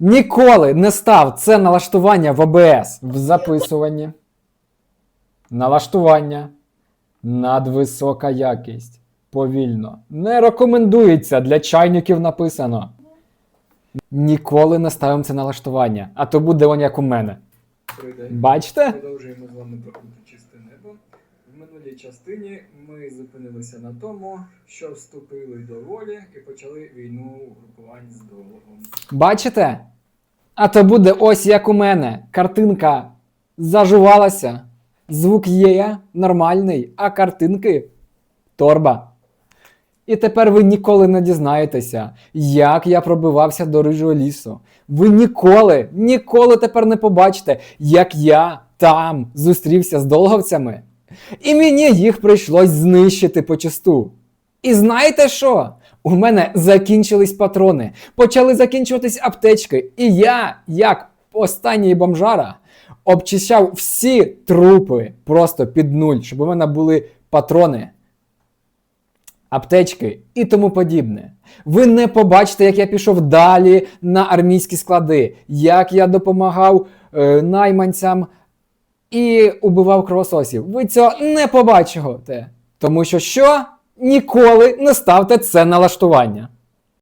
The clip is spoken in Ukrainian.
Ніколи не став це налаштування в ОБС в записуванні. Налаштування. Надвисока якість. Повільно. Не рекомендується для чайників написано. Ніколи не ставимо це налаштування, а то буде он як у мене. Добрий день. Бачите? Продовжуємо з вами проходити чисте небо. В минулій частині ми зупинилися на тому, що вступили до волі і почали війну угрупувань з доларом. Бачите? А то буде ось як у мене. Картинка зажувалася. Звук є нормальний, а картинки торба. І тепер ви ніколи не дізнаєтеся, як я пробивався до рижого лісу. Ви ніколи, ніколи тепер не побачите, як я там зустрівся з долговцями. І мені їх прийшлось знищити почасту. І знаєте що? У мене закінчились патрони, почали закінчуватись аптечки, і я, як останній бомжара, обчищав всі трупи просто під нуль, щоб у мене були патрони, аптечки і тому подібне. Ви не побачите, як я пішов далі на армійські склади, як я допомагав е, найманцям і убивав кровососів. Ви цього не побачите. Тому що що? Ніколи не ставте це налаштування.